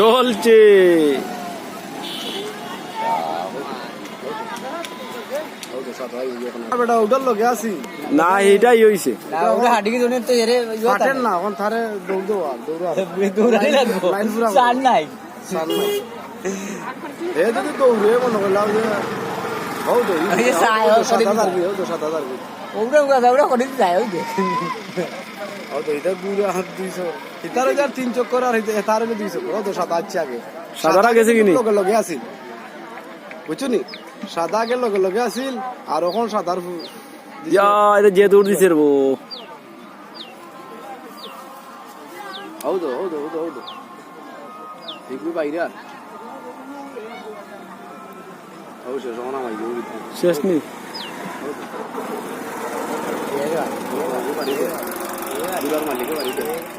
চলছে। না এটাই হইছে। কাটেন না এখন থারে দৌড় দেওয়া দৌড়া নাই। এ যদি দৌড়ে মনে করলাম যে হও তো এই যে সাত হাজার দিছে। কি হও তো সাত ও তো তিন চক্কর আর ও তো সাদা গেছে কিনি লগে আছিল বুঝছ নি সাদা লগে আছিল আর যে দিছে রবো বাইরে শেষ নেই juga kembali ke